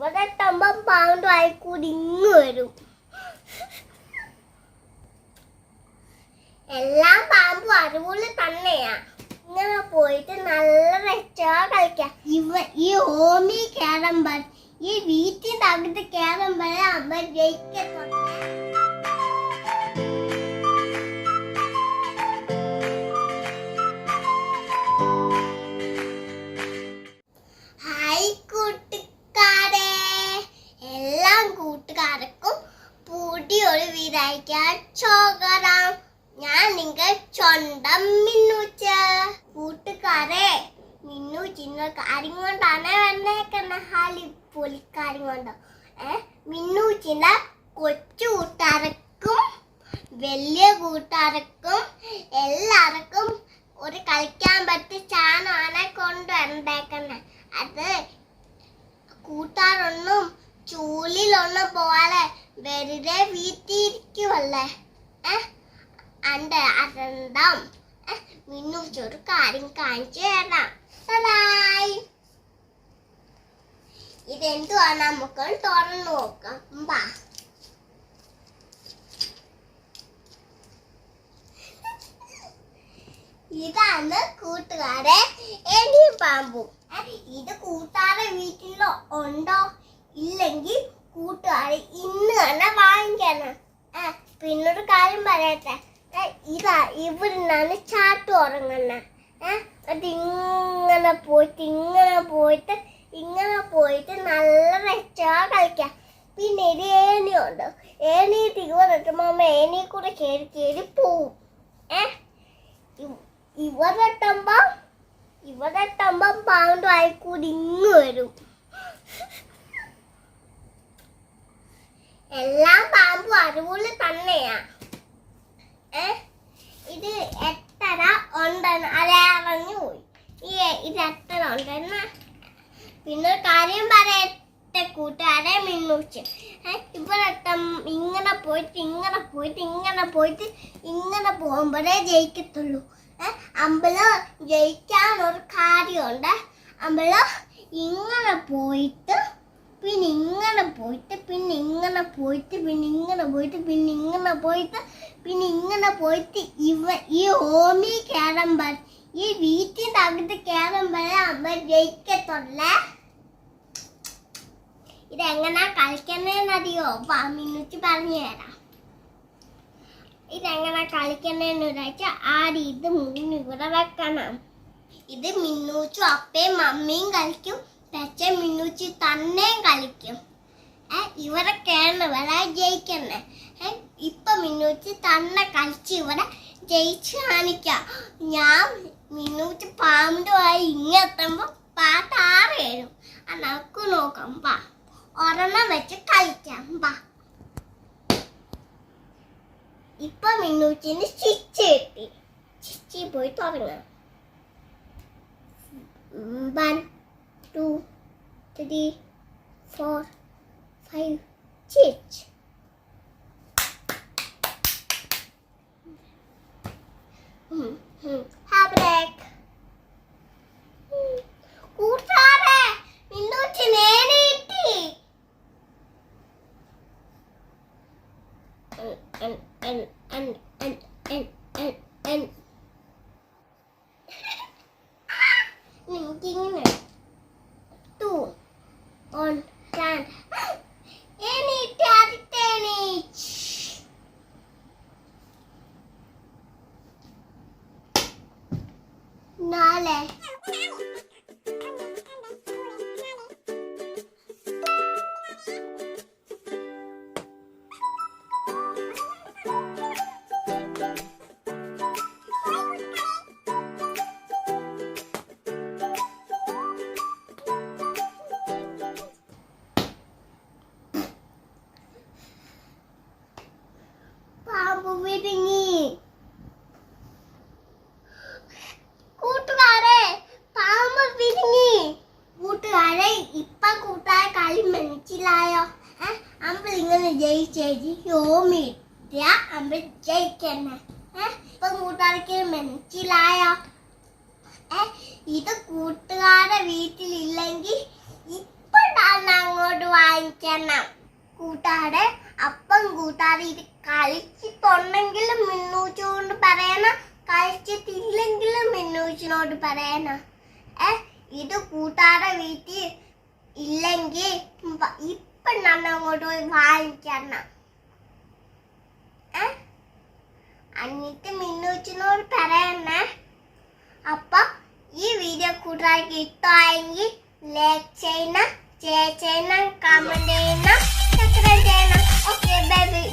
ഇവിടെ എത്തുമ്പോ ആയിക്കൂടി ഇങ്ങ് വരും. എല്ലാം പാമ്പും അതുപോലെ തന്നെയാ. ഇങ്ങനെ പോയിട്ട് നല്ല വെച്ചാ കളിക്കാം. ഇവ ഈ ഓമി കേറുമ്പോൾ ഈ വീട്ടിന്റെ അകത്ത് കേറുമ്പോഴേ അമ്മ ജയിക്കത്തുള്ളൂ എല്ലാം പൂടി ഒരു വിതയ്ക്കാൻ ചോകറാം. ഞാൻ നിങ്ങൾ സ്വന്തം മിന്നൂച്ച. കൂട്ടുകാരെ മിന്നൂച്ചിന്റെ കാര്യം കൊണ്ടാണ് വന്നേക്കുന്ന ഹാലി പൊലിക്കാര്യം കൊണ്ട്. ഏ? മിന്നൂച്ചിന്റെ കൊച്ചു കൂട്ടുകാർക്കും വലിയ കൂട്ടുകാർക്കും എല്ലാവർക്കും ഒരു കളിക്കാൻ പറ്റിയ ചാനാണ് കൊണ്ടുവന്നേക്കുന്നത് അത് കൂട്ടാറൊന്നും ചൂലിലൊന്നും പോലെ വെറുതെ വീട്ടിയിരിക്കുവല്ലേ ഏ? അണ്ട് അതെന്താം മിന്നൂച്ചൊരു കാര്യം കാണിച്ചു തരാം ബൈ. ഇതെന്തുവാ നമുക്ക് തുറന്നു നോക്കാം. ബാ ഇതാണ് കൂട്ടുകാരെ. എലി പാമ്പു. ഇത് കൂട്ടാതെ വീട്ടിലോ ഉണ്ടോ? ഇല്ലെങ്കിൽ കൂട്ടുകാരെ ഇന്ന് തന്നെ വാങ്ങിക്കണം. ഏ, പിന്നൊരു കാര്യം പറയട്ടെ. ഇതാ ഇവിടുന്നാണ് ചാട്ട് ഉറങ്ങുന്നത് ഏഹ് അത് ഇങ്ങനെ പോയിട്ട് ഇങ്ങനെ പോയിട്ട് ഇങ്ങനെ പോയിട്ട് നല്ല വെച്ചാ കളിക്കാം. പിന്നെ ഇത് ഏണിയുണ്ട് ഏണി തിരുവന്നിട്ട് മമ്മ ഏനിയെ കൂടെ കയറി കയറി പോവും. ഏഹ് ഇവരെത്തുമ്പോ ഇവരെത്തുമ്പോ പാണ്ടു ആയിക്കൂടി ഇങ്ങ് വരും. എല്ലാം പാമ്പും അതുപോലെ തന്നെയാ ഏ? ഇത് എത്ര ഉണ്ടെന്ന് അറിയാറഞ്ഞു പോയി. ഈ ഇത് എത്ര ഉണ്ടെന്ന്? പിന്നെ കാര്യം പറയട്ടെ കൂട്ടുകാരെ മിന്നൂച്ച്. ഇവരെത്തും ഇങ്ങനെ പോയിട്ട് ഇങ്ങനെ പോയിട്ട് ഇങ്ങനെ പോയിട്ട് ഇങ്ങനെ പോകുമ്പോഴേ ജയിക്കത്തുള്ളൂ. അമ്പലം ജയിക്കാനൊരു കാര്യമുണ്ട്. അമ്പലം ഇങ്ങനെ പോയിട്ട് പിന്നെ ഇങ്ങനെ പോയിട്ട് പിന്നെ ഇങ്ങനെ പോയിട്ട് പിന്നെ ഇങ്ങനെ പോയിട്ട് പിന്നെ ഇങ്ങനെ പോയിട്ട് പിന്നെ ഇങ്ങനെ പോയിട്ട് ഇവ ഈ ഓമി കയറുമ്പോൾ ഈ വീട്ടിന്റെ അകത്ത് കയറുമ്പോഴേ അമ്മ ജയിക്കത്തുള്ളേ? ഇതെങ്ങനാ കളിക്കുന്നതെന്നറിയോ പാമ്പിനുച്ച് പറഞ്ഞു തരാം. ഇതെങ്ങനെ കളിക്കുന്നതെന്ന് വെച്ചാൽ ആ രീതി മൂന്ന് ഇവിടെ വെക്കണം. ഇത് മിന്നൂച്ചും അപ്പയും മമ്മിയും കളിക്കും. പക്ഷെ മിന്നൂച്ചി തന്നെയും കളിക്കും. ഏ ഇവരെ കേരളവരെ ജയിക്കണേ ഏ ഇപ്പൊ മിന്നൂച്ചി തന്നെ കളിച്ച് ഇവിടെ ജയിച്ച് കാണിക്കാം. ഞാൻ മിന്നൂച്ചി പാമ്പുമായി ഇങ്ങെത്തുമ്പോ പാട്ട് ആറ് വരും നോക്കാം. വാ ഒരെണ്ണം വെച്ച് കളിക്കാം. വാ. ഇപ്പൊ മിന്നൂച്ചിന് സ്റ്റിച്ച് കിട്ടി. സ്റ്റിച്ചിൽ പോയി തുടങ്ങാം. One two three four five six ഹാബ്രേക്ക് കൂട്ടാറെ മിന്നൂറ്റി നേരെ കിട്ടി and ജയിച്ചേച്ചി യോമിട്ട അമ്പ ജയിക്കന്നെ. ഇപ്പൊ കൂട്ടുകാർക്ക് മനസ്സിലായോ? ഏ ഇത് കൂട്ടുകാരെ വീട്ടിലില്ലെങ്കിൽ ഇപ്പൊ ഞാൻ അങ്ങോട്ട് വാങ്ങിക്കണം. കൂട്ടാതെ അപ്പം കൂട്ടാതെ ഇത് കളിച്ചിട്ടുണ്ടെങ്കിലും മിന്നൂച്ചോണ്ട് പറയണം കളിച്ചിട്ടില്ലെങ്കിലും മിന്നൂച്ചിനോട് പറയണം. ഏ ഇത് കൂട്ടാതെ വീട്ടിൽ ഇല്ലെങ്കിൽ പ- മിന്നൂച്ചിനോട് പറയണേ. അപ്പൊ ഈ വീഡിയോ കൂട്ടുകാർക്ക് ഇഷ്ടമായെങ്കിൽ ലൈക്ക് ചെയ്യണം ഷെയർ ചെയ്യണം കമന്റ് ചെയ്യണം സബ്സ്ക്രൈബ് ചെയ്യണം. Okay bye bye